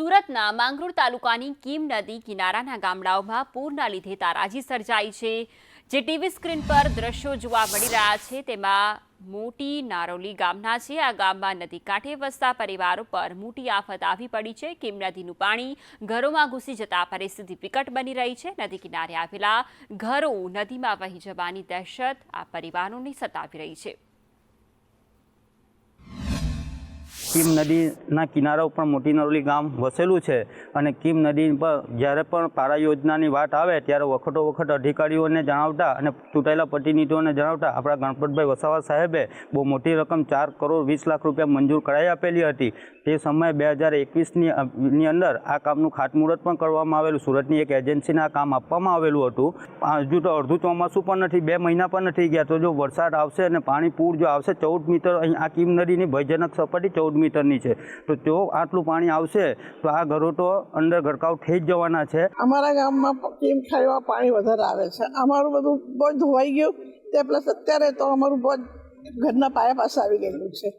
સુરતના માંગરોળ તાલુકાની કીમ નદી કિનારાના ગામડાઓમાં પૂરના લીધે તારાજી સર્જાઈ છે, જે ટીવી સ્ક્રીન પર દ્રશ્યો જોવા મળી રહ્યા છે. તેમાં મોટી નારોલી ગામના છે. આ ગામમાં નદી કાંઠે વસતા પરિવારો પર મોટી આફત આવી પડી છે. કીમ નદીનું પાણી ઘરોમાં ઘૂસી જતા પરિસ્થિતિ વિકટ બની રહી છે. નદી કિનારે આવેલા ઘરો નદીમાં વહી જવાની દહેશત આ પરિવારોને સતાવી રહી છે. કીમ નદીના કિનારા ઉપર મોટી નરોલી ગામ વસેલું છે. અને કિમ નદી પર જ્યારે પણ પારા યોજનાની વાત આવે, ત્યારે વખતો વખત અધિકારીઓને જણાવતા અને ચૂંટાયેલા પ્રતિનિધિઓને જણાવતા આપણા ગણપતભાઈ વસાવા સાહેબે બહુ મોટી રકમ ચાર કરોડ વીસ લાખ રૂપિયા મંજૂર કરાવી આપેલી હતી. તે સમયે બે હજાર એકવીસની અંદર આ કામનું ખાતમુહૂર્ત પણ કરવામાં આવેલું, સુરતની એક એજન્સીને આ કામ આપવામાં આવેલું હતું. હજુ તો અડધું ચોમાસું પણ નથી, બે મહિના પણ નથી ગયા, તો જો વરસાદ આવશે અને પાણી પૂર જો આવશે, ચૌદ મીટર અહીં આ કિમ નદીની ભયજનક સપાટી ચૌદ મીટરની છે. તો જો આટલું પાણી આવશે, તો આ ઘરો તો અંદર ગરકાવ થઈ જ જવાના છે. અમારા ગામમાં કેમ ખાઈમાં પાણી વધારે આવે છે? અમારું બધું બહુ ધોવાઈ ગયું. તે પ્લસ અત્યારે તો અમારું બહુ ઘરના પાયા પાસે આવી ગયેલું છે.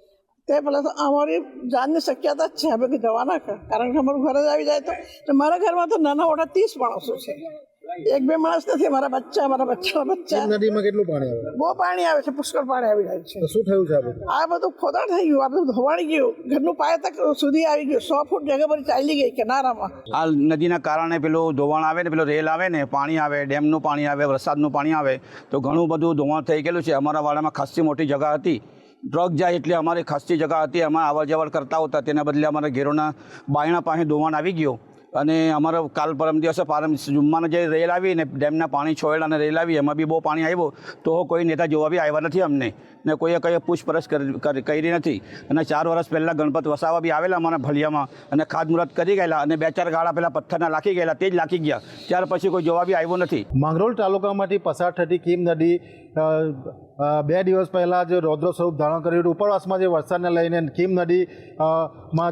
તે પ્લસ અમારી જાનની શક્યતા જ છે. હવે જવાના કારણ કે અમારું ઘર જ આવી જાય તો મારા ઘરમાં તો નાના મોટા ત્રીસ માણસો છે. એક બે માણસ નથી મારા બચ્ચા મારા બચ્ચા બચ્ચા. નદીમાં કેટલું પાણી આવે? બહુ પાણી આવે છે પુષ્કળ પાણી આવી જાય છે. શું થયું છે આ બધું? ખોદાણ થઈ ગયું આ બધું ધોવાણી ગયું. ઘરનું પાય તક સુધી આવી ગયું. સો ફૂટ જગ્યા પર ચાલી ગઈ કિનારામાં. આ નદીના કારણે પેલું ધોવાણ આવે ને પેલો રેલ આવે ને પાણી આવે ડેમનું પાણી આવે વરસાદનું પાણી આવે તો ઘણું બધું ધોવાણ થઈ ગયેલું છે. અમારા વાડામાં ખાસી મોટી જગા હતી. ડ્રગ જાય એટલે અમારી ખાસી જગા હતી. એમાં અવર જવર કરતા હતા. તેના બદલે અમારા ઘેરોના બાયણા પાસે ધોવાણ આવી ગયો. અને અમારો કાલ પરમ દિવસે પારમ જુમ્માને જે રેલ આવી ને ડેમના પાણી છોડેલા અને રેલ આવી, એમાં બી બહુ પાણી આવ્યું, તો કોઈ નેતા જોવા બી આવ્યા નથી અમને. ને કોઈએ કંઈ પૂછપરછ કરી- નથી. અને ચાર વર્ષ પહેલાં ગણપત વસાવા બી આવેલા અમારા ભલિયામાં અને ખાતમુહૂર્ત કરી ગયેલા અને બે ચાર ગાળા પહેલાં પથ્થરના લાખી ગયેલા, તે જ લાખી ગયા. ત્યાર પછી કોઈ જોવા બી આવ્યો નથી. માંગરોળ તાલુકામાંથી પસાર થતી કીમ નદી બે દિવસ પહેલાં જે રૌદ્ર સ્વરૂપ ધારણ કર્યું હતું. ઉપરવાસમાં જે વરસાદને લઈને કીમ નદી માં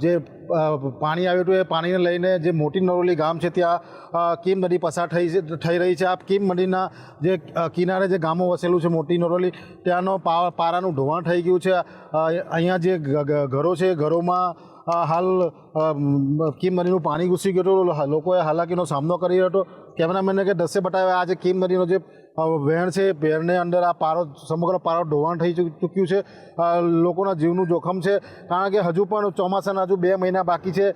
જે પાણી આવ્યું હતું એ પાણીને લઈને જે મોટી નરોલી ગામ છે ત્યાં કીમ નદી પસાર થઈ થઈ રહી છે. આ કીમ નદીના જે કિનારે જે ગામો વસેલું છે મોટી નરોલી, ત્યાંનો પારાનું ધોવાણ થઈ ગયું છે. અહીંયા જે ઘરો છે, ઘરોમાં હાલ કીમ નદીનું પાણી ઘૂસી ગયું હતું. લોકોએ હાલાકીનો સામનો કરી રહ્યો હતો. કેમેરામેને કે દસે બતાવ્યા આજે કીમ નદીનો જે વહેણ છે વહેણને અંદર આ પારો, સમગ્ર પારો ઢોવાણ થઈ ચૂક્યું છે. લોકોના જીવનું જોખમ છે. કારણ કે હજુ પણ ચોમાસાના હજુ બે મહિના બાકી છે.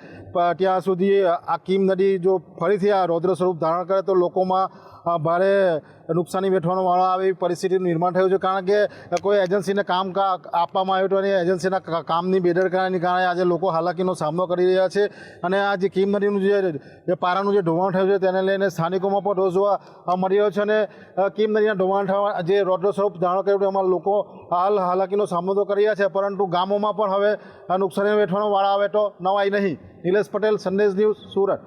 ત્યાં સુધી આ કીમ નદી જો ફરીથી આ રૌદ્ર સ્વરૂપ ધારણ કરે તો લોકોમાં ભારે નુકસાની વેઠવાનો વાળો આવે એવી નિર્માણ થયું છે. કારણ કે કોઈ એજન્સીને કામ આપવામાં આવ્યું હતું અને એજન્સીના કામની બેદરકારીને કારણે આજે લોકો હાલાકીનો સામનો કરી રહ્યા છે. અને આ જે કીમ નદીનું જે પારાનું જે ધોવાણ થયું છે તેને લઈને સ્થાનિકોમાં પણ રોજ જોવા મળી રહ્યો છે. અને કીમ નદીના ધોવાણ થવા જે રોડનો સ્વરૂપ ધારણ કર્યું એમાં લોકો હાલ હાલાકીનો સામનો તો કરી રહ્યા છે, પરંતુ ગામોમાં પણ હવે નુકસાની વેઠવાનો વાળા આવે તો નવાય નહીં. નિલેશ પટેલ, સંદેશ ન્યૂઝ સુરત.